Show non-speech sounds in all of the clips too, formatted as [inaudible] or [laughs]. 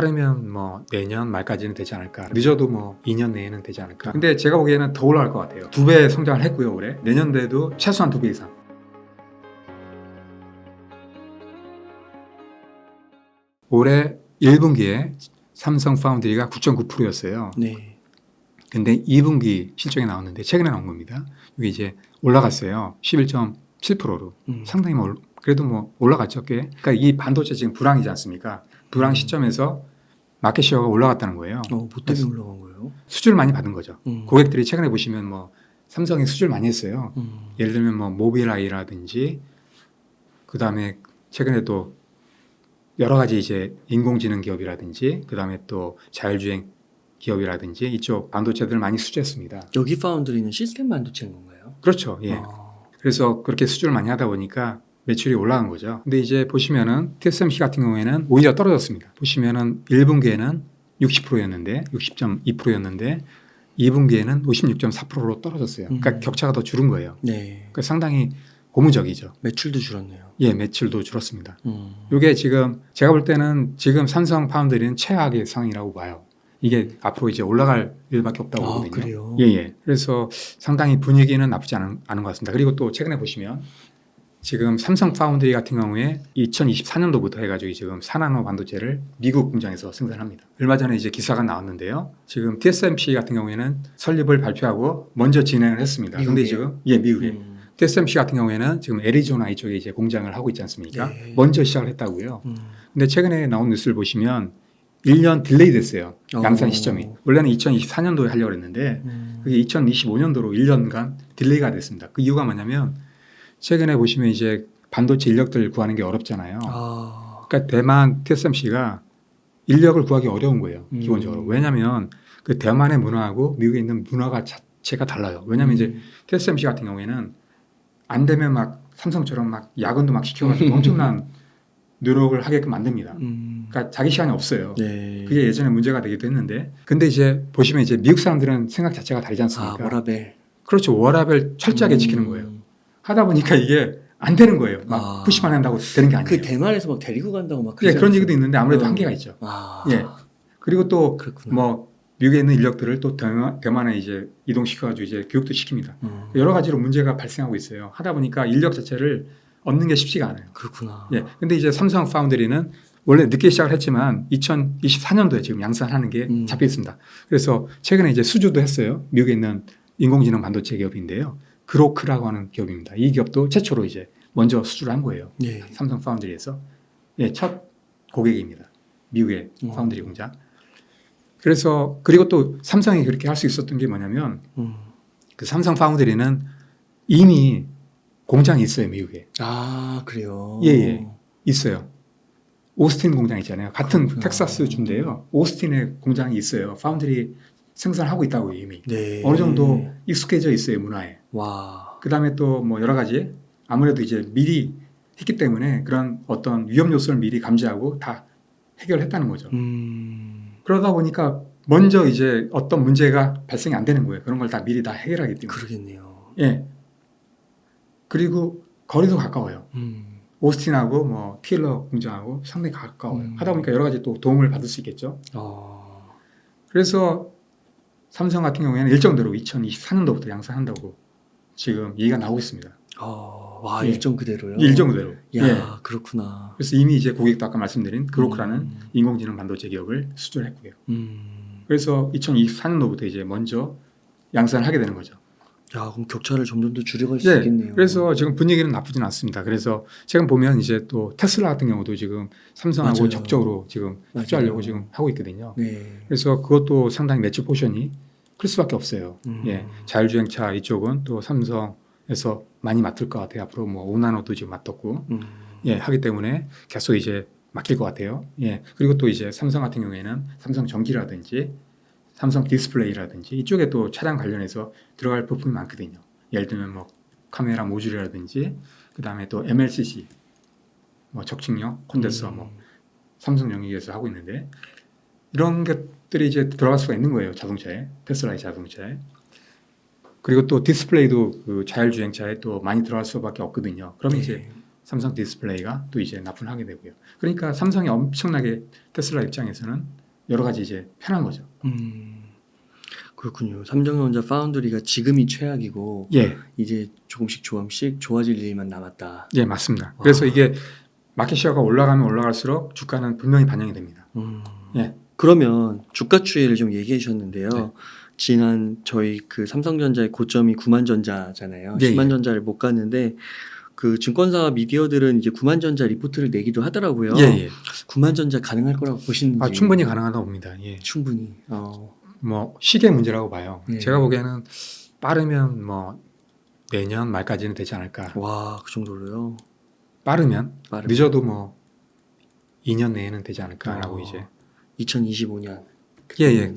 빠르면 뭐 내년 말까지는 되지 않을까. 늦어도 뭐 2년 내에는 되지 않을까. 근데 제가 보기에는 더 올라갈 것 같아요. 두 배 성장을 했고요, 올해. 내년도에도 최소한 두 배 이상. 올해 1분기에 삼성 파운드리가 9.9%였어요. 네. 근데 2분기 실적이 나왔는데 최근에 나온 겁니다. 이게 이제 올라갔어요. 11.7%로. 음. 상당히 뭐 올- 그래도 뭐 올라갔죠 꽤. 그러니까 이 반도체 지금 불황이지 않습니까? 불황 시점에서 마켓 시어가 올라갔다는 거예요. 어, 뭐 때문에 올라간 거예요? 수주를 많이 받은 거죠. 음. 고객들이 최근에 보시면 뭐 삼성이 수주를 많이 했어요. 음. 예를 들면 뭐 모빌아이라든지 그 다음에 최근에 또 여러 가지 이제 인공지능 기업이라든지 그 다음에 또 자율주행 기업이라든지 이쪽 반도체들을 많이 수주했습니다. 여기 파운드리는 시스템 반도체인 건가요? 그렇죠. 예. 아. 그래서 그렇게 수주를 많이 하다 보니까 매출이 올라간 거죠. 근데 이제 보시면은 TSMC 같은 경우에는 오히려 떨어졌습니다. 보시면은 1분기에는 60%였는데 60.2%였는데 2분기에는 56.4%로 떨어졌어요. 그러니까 음. 격차가 더 줄은 거예요. 네. 그러니까 상당히 고무적이죠. 매출도 줄었네요. 예, 매출도 줄었습니다. 음. 이게 지금 제가 볼 때는 지금 삼성 파운드리는 최악의 상황이라고 봐요. 이게 앞으로 이제 올라갈 일밖에 없다고 아, 보거든요. 그래요? 예, 예. 그래서 상당히 분위기는 나쁘지 않은, 않은 것 같습니다. 그리고 또 최근에 보시면 지금 삼성 파운드리 같은 경우에 2024년도부터 해가지고 지금 산나노 반도체를 미국 공장에서 생산합니다. 얼마 전에 이제 기사가 나왔는데요. 지금 TSMC 같은 경우에는 설립을 발표하고 먼저 진행을 했습니다. 근데 미국에요? 지금 예, 미국에. 음. TSMC 같은 경우에는 지금 애리조나 이쪽에 이제 공장을 하고 있지 않습니까? 네. 먼저 시작을 했다고요. 음. 근데 최근에 나온 뉴스를 보시면 1년 딜레이 됐어요. 어. 양산 시점이. 원래는 2024년도에 하려고 했는데 음. 그게 2025년도로 1년간 딜레이가 됐습니다. 그 이유가 뭐냐면 최근에 보시면 이제 반도체 인력들 구하는 게 어렵잖아요. 아. 그러니까 대만 TSMC가 인력을 구하기 어려운 거예요. 음. 기본적으로. 왜냐하면 그 대만의 문화하고 미국에 있는 문화가 자체가 달라요. 왜냐하면 이제 음. TSMC 같은 경우에는 안 되면 막 삼성처럼 막 야근도 막 시켜가지고 엄청난 노력을 하게끔 만듭니다. 음. 그러니까 자기 시간이 없어요. 네. 그게 예전에 문제가 되기도 했는데, 근데 이제 보시면 이제 미국 사람들은 생각 자체가 다르지 아, 않습니까? 워라벨. 그렇죠. 워라벨 철저하게 음. 지키는 거예요. 하다 보니까 이게 안 되는 거예요. 막 아. 푸시만 한다고 되는 게 아니에요. 그 대만에서 막 데리고 간다고 막 예, 그러지 그런? 얘기도 있는데 아무래도 어. 한계가 있죠. 아. 예. 그리고 또 그렇구나. 뭐 미국에 있는 인력들을 또 대만, 대만에 이제 이동시켜가지고 이제 교육도 시킵니다. 음. 여러 가지로 문제가 발생하고 있어요. 하다 보니까 인력 자체를 얻는 게 쉽지가 않아요. 그렇구나. 예. 근데 이제 삼성 파운드리는 원래 늦게 시작을 했지만 2024년도에 지금 양산하는 게 음. 잡혀 있습니다. 그래서 최근에 이제 수주도 했어요. 미국에 있는 인공지능 반도체 기업인데요. 그로크라고 하는 기업입니다. 이 기업도 최초로 이제 먼저 수주를 한 거예요. 예. 삼성 파운드리에서 예, 첫 고객입니다. 미국의 음. 파운드리 공장. 그래서 그리고 또 삼성이 그렇게 할 수 있었던 게 뭐냐면 음. 그 삼성 파운드리는 이미 공장이 있어요 미국에 아, 그래요. 예, 예. 있어요. 오스틴 공장 있잖아요. 같은. 텍사스 주인데요. 오스틴에 공장이 있어요. 파운드리 생산하고 있다고 이미 네. 어느 정도 익숙해져 있어요 문화에. 와. 그 다음에 또 뭐 여러 가지 아무래도 이제 미리 했기 때문에 그런 어떤 위험 요소를 미리 감지하고 다 해결했다는 거죠. 음. 그러다 보니까 먼저 이제 어떤 문제가 발생이 안 되는 거예요. 그런 걸 다 미리 다 해결하기 때문에. 그러겠네요. 예. 그리고 거리도 가까워요. 음. 오스틴하고 뭐 티일러 공장하고 상당히 가까워요. 음. 하다 보니까 여러 가지 또 도움을 받을 수 있겠죠. 아. 그래서 삼성 같은 경우에는 일정대로 2024년도부터 양산한다고 지금 얘기가 나오고 있습니다. 아, 와, 예. 일정 그대로요. 일정 그대로. 야, 예. 그렇구나. 그래서 이미 이제 고객도 아까 말씀드린 그로크라는 음. 인공지능 반도체 기업을 수주를 했고요. 음. 그래서 2024년도부터 이제 먼저 양산을 하게 되는 거죠. 야, 그럼 격차를 점점 더 줄여갈 수 네. 있겠네요. 그래서 지금 분위기는 나쁘진 않습니다. 그래서 지금 보면 이제 또 테슬라 같은 경우도 지금 삼성하고 맞아요. 적극적으로 지금 맞아요. 합주하려고 지금 하고 있거든요. 네. 그래서 그것도 상당히 매출 포션이 클 수밖에 없어요. 음. 예, 자율주행차 이쪽은 또 삼성에서 많이 맡을 것 같아요. 앞으로 뭐 오나노도 지금 맡았고, 음. 예, 하기 때문에 계속 이제 맡길 것 같아요. 예, 그리고 또 이제 삼성 같은 경우에는 삼성 전기라든지 삼성 디스플레이라든지 이쪽에 또 차량 관련해서 들어갈 부품이 많거든요. 예를 들면 뭐 카메라 모듈이라든지 그 다음에 또 MLCC 뭐 적층력 콘덴서 음. 뭐 삼성 영역에서 하고 있는데 이런 것들이 이제 들어갈 수가 있는 거예요 자동차에 테슬라의 자동차에 그리고 또 디스플레이도 그 자율주행차에 또 많이 들어갈 수밖에 없거든요. 그러면 네. 이제 삼성 디스플레이가 또 이제 납품을 하게 되고요. 그러니까 삼성이 엄청나게 테슬라 입장에서는 여러 가지 이제 편한 거죠. 음, 그렇군요. 삼성전자 파운드리가 지금이 최악이고 예, 이제 조금씩 조금씩 좋아질 일만 남았다. 예 맞습니다. 그래서 와. 이게 마켓시어가 올라가면 올라갈수록 주가는 분명히 반영이 됩니다. 음. 예. 그러면 주가 추이를 좀 얘기해 주셨는데요. 네. 지난 저희 그 삼성전자의 고점이 9만 전자잖아요. 예, 10만 예. 전자를 못 갔는데 그 증권사 미디어들은 이제 9만 전자 리포트를 내기도 하더라고요. 예, 예. 9만 전자 가능할 거라고 보시는지. 아, 충분히 가능하다고 봅니다. 예. 충분히. 어. 뭐 시기의 문제라고 봐요. 네. 제가 보기에는 빠르면 뭐 내년 말까지는 되지 않을까. 와, 그 정도로요. 빠르면 빠르면. 늦어도 뭐 2년 내에는 되지 않을까라고 어. 이제 2025년. 예, 예.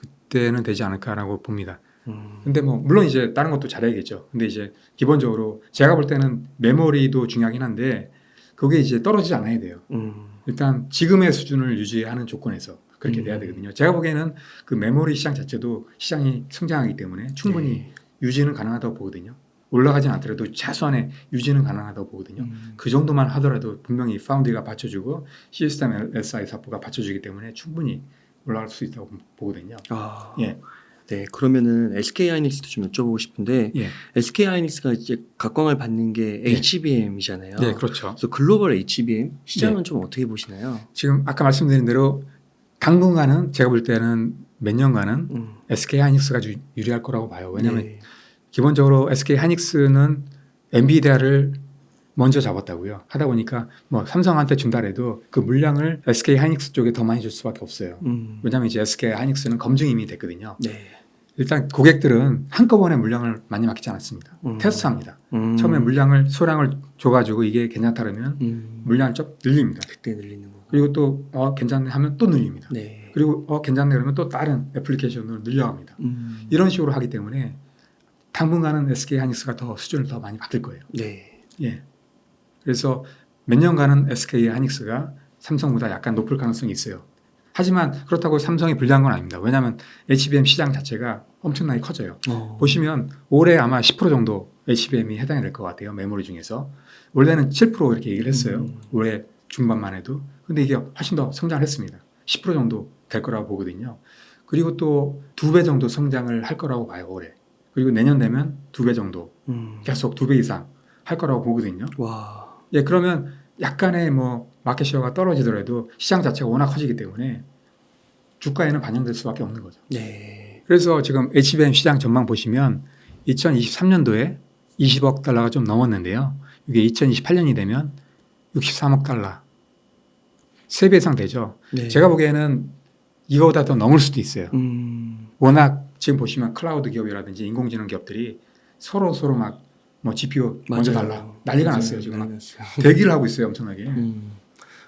그때는 되지 않을까라고 봅니다. 음. 근데 뭐 물론 이제 다른 것도 잘해야겠죠. 근데 이제 기본적으로 제가 볼 때는 메모리도 중요하긴 한데 그게 이제 떨어지지 않아야 돼요. 음. 일단 지금의 수준을 유지하는 조건에서 그렇게 음. 돼야 되거든요. 제가 보기에는 그 메모리 시장 자체도 시장이 성장하기 때문에 충분히 네. 유지는 가능하다고 보거든요. 올라가진 않더라도 최소한의 유지는 가능하다고 보거든요. 음. 그 정도만 하더라도 분명히 파운드가 받쳐주고 시스템 SI 사포가 받쳐주기 때문에 충분히 올라갈 수 있다고 보거든요. 아. 예. 네, 그러면은 SK 하이닉스도 좀 여쭤보고 싶은데 예, SK 하이닉스가 이제 각광을 받는 게 네. HBM이잖아요. 네, 그렇죠. 그래서 글로벌 HBM 시장은 좀 어떻게 보시나요? 지금 아까 말씀드린 대로 당분간은 제가 볼 때는 몇 년간은 음. SK 하이닉스가 유- 유리할 거라고 봐요. 왜냐하면 네. 기본적으로 SK 하이닉스는 엔비디아를 먼저 잡았다고요. 하다 보니까 뭐 삼성한테 준다래도 그 물량을 SK 하이닉스 쪽에 더 많이 줄 수밖에 없어요. 음. 왜냐하면 이제 SK 하이닉스는 검증이 이미 됐거든요. 네. 일단 고객들은 한꺼번에 물량을 많이 맡기지 않았습니다. 음. 테스트합니다. 음. 처음에 물량을 소량을 줘가지고 이게 괜찮다 그러면 음. 물량을 좀 늘립니다. 그때 늘리는 거고. 그리고 또 어, 괜찮네 하면 또 늘립니다. 네. 그리고 어, 괜찮네 그러면 또 다른 애플리케이션으로 늘려갑니다. 음. 이런 식으로 하기 때문에 당분간은 SK 하이닉스가 더 수준을 더 많이 받을 거예요. 네. 예. 그래서 몇 년간은 SK 하이닉스가 삼성보다 약간 높을 가능성이 있어요. 하지만 그렇다고 삼성이 불리한 건 아닙니다. 왜냐하면 HBM 시장 자체가 엄청나게 커져요. 어. 보시면 올해 아마 10% 정도 HBM이 해당이 될 것 같아요. 메모리 중에서. 원래는 7% 이렇게 얘기를 했어요. 음. 올해 중반만 해도. 근데 이게 훨씬 더 성장을 했습니다. 10% 정도 될 거라고 보거든요. 그리고 또 두 배 정도 성장을 할 거라고 봐요, 올해. 그리고 내년 되면 두 배 정도 음. 계속 두 배 이상 할 거라고 보거든요. 와. 예, 그러면 약간의 뭐 마켓시어가 떨어지더라도 시장 자체가 워낙 커지기 때문에 주가에는 반영될 수밖에 없는 거죠. 네. 그래서 지금 HBM 시장 전망 보시면 2023년도에 20억 달러가 좀 넘었는데요. 이게 2028년이 되면 63억 달러. 3배 이상 되죠. 네. 제가 보기에는 이거보다 더 넘을 수도 있어요. 음. 워낙 지금 보시면 클라우드 기업이라든지 인공지능 기업들이 서로 서로 막 뭐 GPU 먼저 맞아요. 달라 난리가 맞아요. 났어요 지금 막 난리 났어요. 대기를 하고 있어요 엄청나게. 음.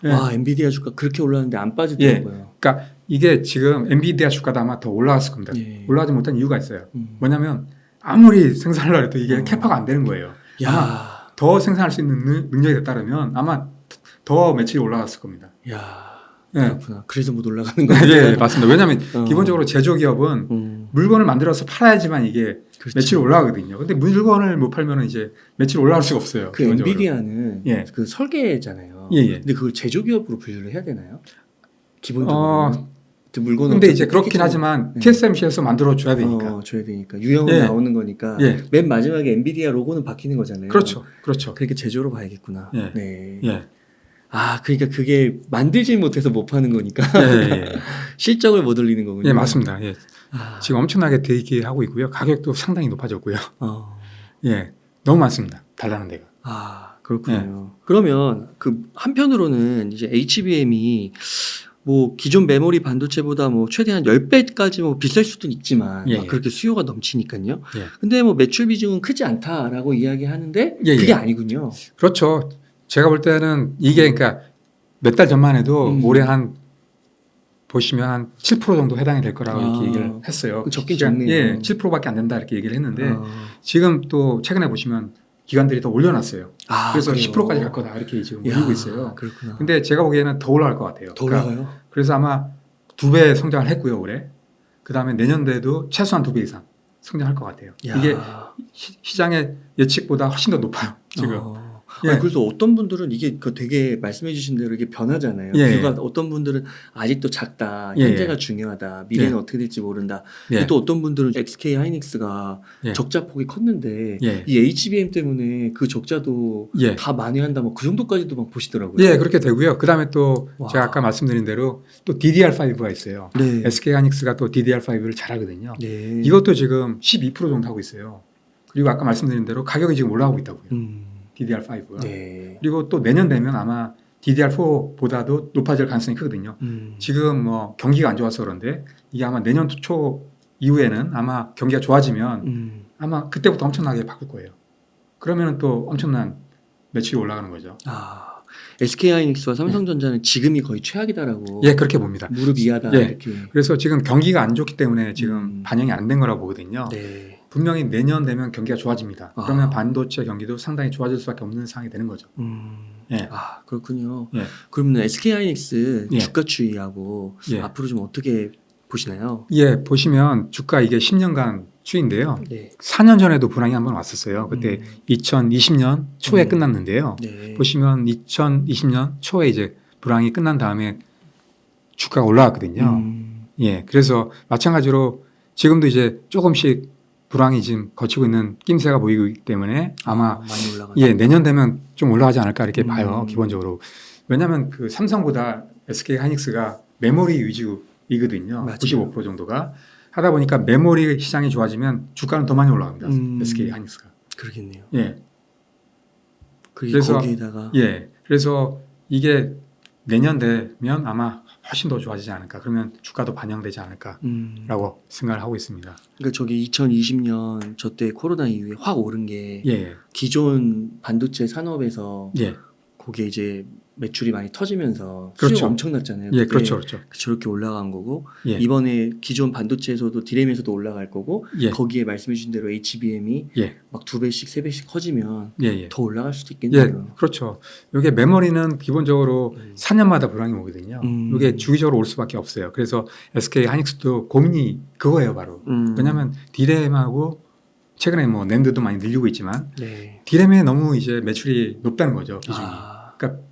예. 와, 엔비디아 주가 그렇게 올랐는데 안 빠지더라고요. 그러니까 이게 지금 엔비디아 주가도 아마 더 올라갔을 겁니다. 예. 올라가지 못한 이유가 있어요. 음. 뭐냐면 아무리 생산을 해도 이게 어. 캐파가 안 되는 거예요. 야. 더 생산할 수 있는 능- 능력이 됐다면 아마 더 매출이 올라갔을 겁니다. 야. 예, 그렇구나. 그래서 못 올라가는 [laughs] 거예요. 예, 맞습니다. 왜냐하면 어. 기본적으로 제조 기업은 음. 물건을 만들어서 팔아야지만 이게 그렇죠. 매출이 올라가거든요. 근데 물건을 못 팔면 이제 매출이 올라갈 수가 없어요. 그 기본적으로. 엔비디아는 예. 그 설계잖아요. 예, 예. 근데 그걸 제조기업으로 분류를 해야 되나요? 기본적으로. 어, 그 물건을 근데 이제 그렇긴 하지만 네. TSMC에서 만들어 줘야 되니까. 어, 줘야 되니까 유형은 예. 나오는 거니까 예. 맨 마지막에 엔비디아 로고는 바뀌는 거잖아요. 그렇죠, 그렇죠. 그렇게 제조로 봐야겠구나. 예. 네. 예, 아, 그러니까 그게 만들지 못해서 못 파는 거니까 예, 예, 예. [laughs] 실적을 못 올리는 거군요. 예, 맞습니다. 예. 아, 지금 엄청나게 대기하고 있고요. 가격도 상당히 높아졌고요. 어. 예, 너무 많습니다. 달라는 데가. 아, 그렇군요. 예. 그러면 그 한편으로는 이제 HBM이 뭐 기존 메모리 반도체보다 뭐 최대한 10배까지 뭐 비쌀 수도 있지만 예, 막 예. 그렇게 수요가 넘치니까요. 예. 근데 뭐 매출 비중은 크지 않다라고 이야기하는데 예, 그게 예. 아니군요. 그렇죠. 제가 볼 때는 이게 그러니까 몇 달 전만 해도 음. 올해 한 보시면 한 7% 정도 해당이 될 거라고 아, 이렇게 얘기를 했어요. 시간- 적네요. 예, 7%밖에 안 된다 이렇게 얘기를 했는데 어. 지금 또 최근에 보시면 기관들이 더 올려놨어요. 아, 그래서 그래요? 10%까지 갈 거다 이렇게 지금 야, 올리고 있어요. 그렇구나. 근데 제가 보기에는 더 올라갈 것 같아요. 더 그러니까 올라가요? 그래서 아마 두 배 성장을 했고요 올해. 그 다음에 내년도에도 최소한 두 배 이상 성장할 것 같아요. 야. 이게 시, 장의 예측보다 훨씬 더 높아요 지금. 어. 예. 아니, 그래서 어떤 분들은 이게 그 되게 말씀해주신 대로 이게 변하잖아요. 예. 뷰가 어떤 분들은 아직도 작다, 예, 현재가 예. 중요하다, 미래는 예. 어떻게 될지 모른다. 예. 또 어떤 분들은 XK 하이닉스가 예. 적자 폭이 컸는데 예. 이 HBM 때문에 그 적자도 예. 다 만회한다, 뭐 그 정도까지도 막 보시더라고요. 예, 그렇게 되고요. 그 다음에 또 와. 제가 아까 말씀드린 대로 또 DDR5가 있어요. 네. SK 하이닉스가 또 DDR5를 잘하거든요. 네. 이것도 지금 12% 정도 하고 있어요. 그리고 아까 말씀드린 대로 가격이 지금 올라가고 있다고요. 음. DDR5가. 네. 그리고 또 내년 되면 아마 DDR4보다도 높아질 가능성이 크거든요. 음. 지금 뭐 경기가 안 좋아서 그런데 이게 아마 내년 초 이후에는 아마 경기가 좋아지면 음. 아마 그때부터 엄청나게 바꿀 거예요. 그러면 또 엄청난 매출이 올라가는 거죠. 아, SK 하이닉스와 삼성전자는 지금이 거의 최악이다라고 예, 그렇게 봅니다. 무릎 이하다 예. 이렇게. 그래서 지금 경기가 안 좋기 때문에 지금 음. 반영이 안 된 거라고 보거든요. 네. 분명히 내년 되면 경기가 좋아집니다. 아. 그러면 반도체 경기도 상당히 좋아질 수밖에 없는 상황이 되는 거죠. 음. 예. 아 그렇군요. 예. 그러면 SK 하이닉스 예. 주가 추이하고 예. 앞으로 좀 어떻게 보시나요? 예, 보시면 주가 이게 10년간 추인데요. 네. 4년 전에도 불황이 한번 왔었어요. 그때 음. 2020년 초에 음. 끝났는데요. 네. 보시면 2020년 초에 이제 불황이 끝난 다음에 주가가 올라왔거든요. 음. 예, 그래서 마찬가지로 지금도 이제 조금씩 불황이 지금 거치고 있는 낌새가 보이고 있기 때문에 아마 아. 예 내년 되면 좀 올라가지 않을까 이렇게 음. 봐요 기본적으로 왜냐하면 그 삼성보다 SK 하이닉스가 메모리 위주이거든요 맞아요. 95% 정도가 하다 보니까 메모리 시장이 좋아지면 주가는 더 많이 올라갑니다 음. SK 하이닉스가 그러겠네요. 예 그래서- 거기에다가 예. 그래서 이게 내년 되면 아마 훨씬 더 좋아지지 않을까. 그러면 주가도 반영되지 않을까라고 음. 생각을 하고 있습니다. 그러니까 저기 2020년 저 때 코로나 이후에 확 오른 게 예. 기존 반도체 산업에서 예. 거기에 이제 매출이 많이 터지면서 그렇죠. 수요가 엄청났잖아요. 예, 그렇죠. 그렇죠. 저렇게 올라간 거고 예. 이번에 기존 반도체에서도 디램에서도 올라갈 거고 예. 거기에 말씀해 주신 대로 HBM이 예. 막두 배씩 세 배씩 커지면 예, 예. 더 올라갈 수도 예, 있겠네요. 그렇죠. 이게 메모리는 기본적으로 음. 4년마다 불황이 오거든요. 음. 이게 주기적으로 올 수밖에 없어요. 그래서 SK 하이닉스도 고민이 그거예요, 바로. 음. 왜냐하면 디램하고 최근에 뭐 낸드도 많이 늘리고 있지만 네. 디램에 너무 이제 매출이 높다는 거죠, 기준이. 아, 그러니까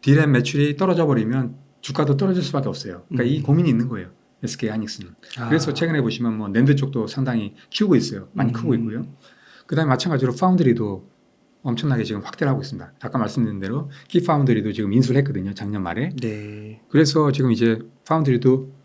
디램 매출이 떨어져 버리면 주가도 떨어질 수밖에 없어요. 그러니까 음. 이 고민이 있는 거예요. SK 하이닉스는. 아. 그래서 최근에 보시면 뭐 낸드 쪽도 상당히 키우고 있어요. 많이 크고 음. 있고요. 그다음에 마찬가지로 파운드리도 엄청나게 지금 확대를 하고 있습니다. 아까 말씀드린 대로 키 파운드리도 지금 인수를 했거든요. 작년 말에. 네. 그래서 지금 이제 파운드리도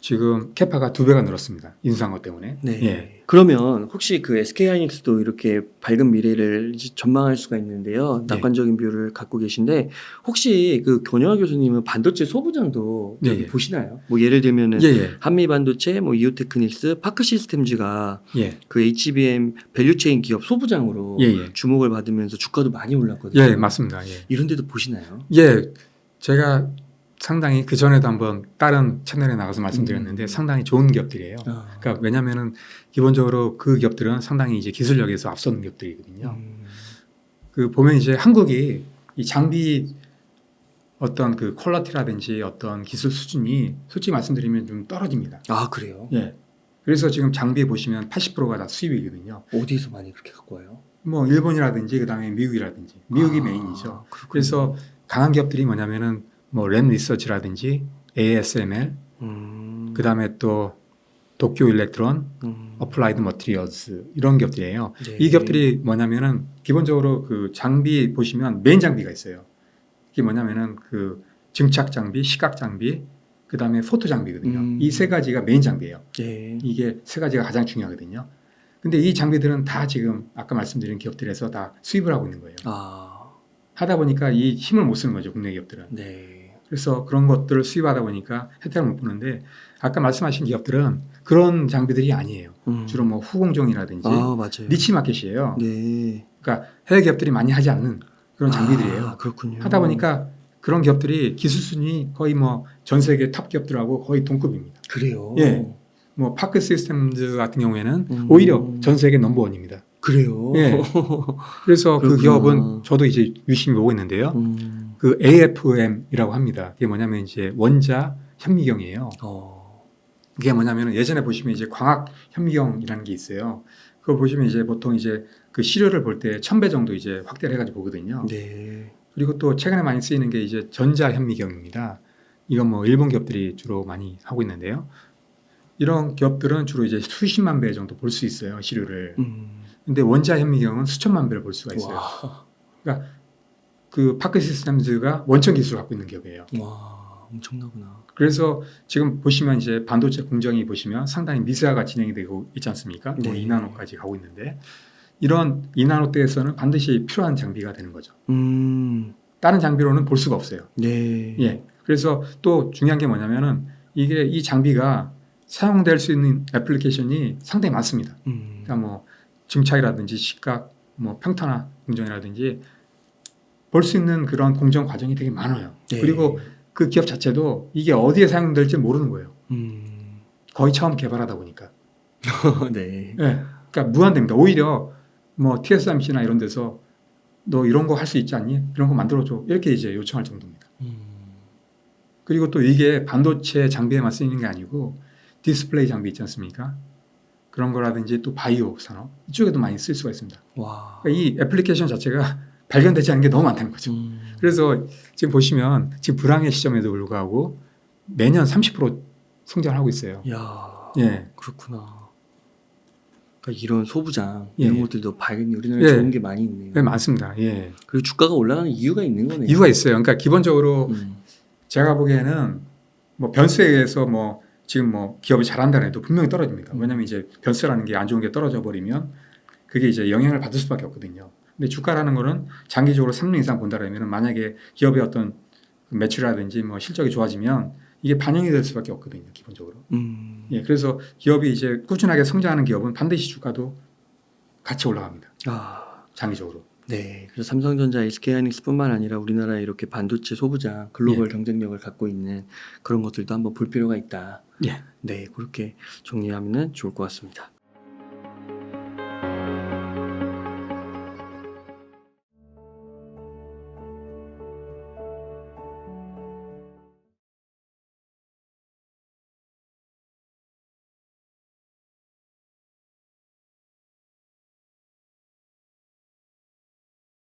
지금 캐파가 두 배가 늘었습니다. 것 때문에. 네. 예. 그러면 혹시 그 SK 하이닉스도 이렇게 밝은 미래를 이제 전망할 수가 있는데요. 네. 낙관적인 뷰를 갖고 계신데 혹시 그 견영아 교수님은 반도체 소부장도 예, 저기 예. 보시나요? 뭐 예를 들면은 예, 예. 한미 반도체, 뭐 이오테크닉스, 파크 시스템즈가 예. 그 HBM 밸류체인 기업 소부장으로 예, 예. 주목을 받으면서 주가도 많이 올랐거든요. 예, 맞습니다. 예. 이런 데도 보시나요? 예, 제가 상당히 그 전에도 한번 다른 채널에 나가서 말씀드렸는데 음. 상당히 좋은 기업들이에요. 아. 그러니까 왜냐하면은 기본적으로 그 기업들은 상당히 이제 기술력에서 앞서는 기업들이거든요. 음. 그 보면 이제 한국이 이 장비 어떤 그 퀄러티라든지 어떤 기술 수준이 솔직히 말씀드리면 좀 떨어집니다. 아 그래요? 예. 그래서 지금 장비 보시면 80%가 다 수입이거든요. 어디서 많이 그렇게 갖고 와요? 뭐 일본이라든지 그다음에 미국이라든지 미국이 아, 메인이죠. 그렇군요. 그래서 강한 기업들이 뭐냐면은 뭐램 리서치라든지 ASML 음. 그 다음에 또 도쿄 일렉트론, 음. 어플라이드 머티리얼스 이런 기업들이에요. 네. 이 기업들이 뭐냐면은 기본적으로 그 장비 보시면 메인 장비가 있어요. 이게 뭐냐면은 그 증착 장비, 시각 장비, 그 다음에 포토 장비거든요. 음. 이세 가지가 메인 장비예요. 네. 이게 세 가지가 가장 중요하거든요. 근데 이 장비들은 다 지금 아까 말씀드린 기업들에서 다 수입을 하고 있는 거예요. 아, 하다 보니까 이 힘을 못 쓰는 거죠, 국내 기업들은. 네. 그래서 그런 것들을 수입하다 보니까 혜택을 못 보는데 아까 말씀하신 기업들은 그런 장비들이 아니에요. 음. 주로 뭐 후공정이라든지 아 맞아요. 니치 마켓이에요. 네. 그러니까 해외 기업들이 많이 하지 않는 그런 장비들이에요. 아, 그렇군요. 하다 보니까 그런 기업들이 기술 수준이 거의 뭐 전 세계 탑 기업들하고 거의 동급입니다. 그래요. 예. 뭐 파크 시스템즈 같은 경우에는 음. 오히려 전 세계 넘버원입니다. 그래요. 예. 그래서 그 그렇구나. 기업은 저도 이제 유심히 보고 있는데요. 음. 그 AFM이라고 합니다. 이게 뭐냐면 이제 원자 현미경이에요. 어. 그게 뭐냐면 예전에 보시면 이제 광학 현미경이라는 게 있어요. 그거 보시면 이제 보통 이제 그 시료를 볼때 1000배 정도 이제 확대를 해가지고 보거든요. 네. 그리고 또 최근에 많이 쓰이는 게 이제 전자 현미경입니다. 이건 뭐 일본 기업들이 주로 많이 하고 있는데요. 이런 기업들은 주로 이제 수십만 배 정도 볼 수 있어요 시료를. 음. 근데 원자 현미경은 수천만 배를 볼 수가 있어요. 와. 그 파크 시스템즈가 원천 기술을 갖고 있는 기업이에요. 와, 엄청나구나. 그래서 지금 보시면 이제 반도체 공정이 보시면 상당히 미세화가 진행이 되고 있지 않습니까? 뭐 네. 2나노까지 가고 있는데 이런 2나노대에서는 반드시 필요한 장비가 되는 거죠. 음. 다른 장비로는 볼 수가 없어요. 네. 예. 그래서 또 중요한 게 뭐냐면은 이게 이 장비가 사용될 수 있는 애플리케이션이 상당히 많습니다. 음. 그러니까 뭐 증착이라든지 시각, 뭐 평탄화 공정이라든지 볼 수 있는 그런 공정 과정이 되게 많아요. 네. 그리고 그 기업 자체도 이게 어디에 사용될지 모르는 거예요. 음. 거의 처음 개발하다 보니까. [laughs] 네. 예. 그러니까 무한대입니다. 오히려 뭐 TSMC나 이런 데서 너 이런 거 할 수 있지 않니? 이런 거 만들어줘. 이렇게 이제 요청할 정도입니다. 음. 그리고 또 이게 반도체 장비에만 쓰이는 게 아니고 디스플레이 장비 있지 않습니까? 그런 거라든지 또 바이오 산업 이쪽에도 많이 쓸 수가 있습니다. 와. 그러니까 이 애플리케이션 자체가 발견되지 않은 게 너무 많다는 거죠. 음. 그래서 지금 보시면 지금 불황의 시점에도 불구하고 매년 30% 성장을 하고 있어요. 야. 예. 그렇구나. 그러니까 이런 소부장 예, 이런 예. 것들도 발견이 우리나라에 예. 좋은 게 많이 있네요. 네, 많습니다. 예. 그리고 주가가 올라가는 이유가 있는 거네요. 이유가 있어요. 그러니까 기본적으로 음. 제가 보기에는 뭐 변수에 의해서 뭐 지금 뭐 기업이 잘한다는 해도 분명히 떨어집니다. 음. 왜냐하면 이제 변수라는 게 안 좋은 게 떨어져 버리면 그게 이제 영향을 받을 수밖에 없거든요. 근데 주가라는 거는 장기적으로 3년 이상 본다라면 만약에 기업의 어떤 매출이라든지 뭐 실적이 좋아지면 이게 반영이 될 수밖에 없거든요. 기본적으로. 음. 예, 그래서 기업이 이제 꾸준하게 성장하는 기업은 반드시 주가도 같이 올라갑니다. 아. 장기적으로. 네. 그래서 삼성전자, SK하이닉스뿐만 아니라 우리나라에 이렇게 반도체 소부장 글로벌 경쟁력을 갖고 있는 그런 것들도 한번 볼 필요가 있다. 예. 네, 그렇게 정리하면 좋을 것 같습니다.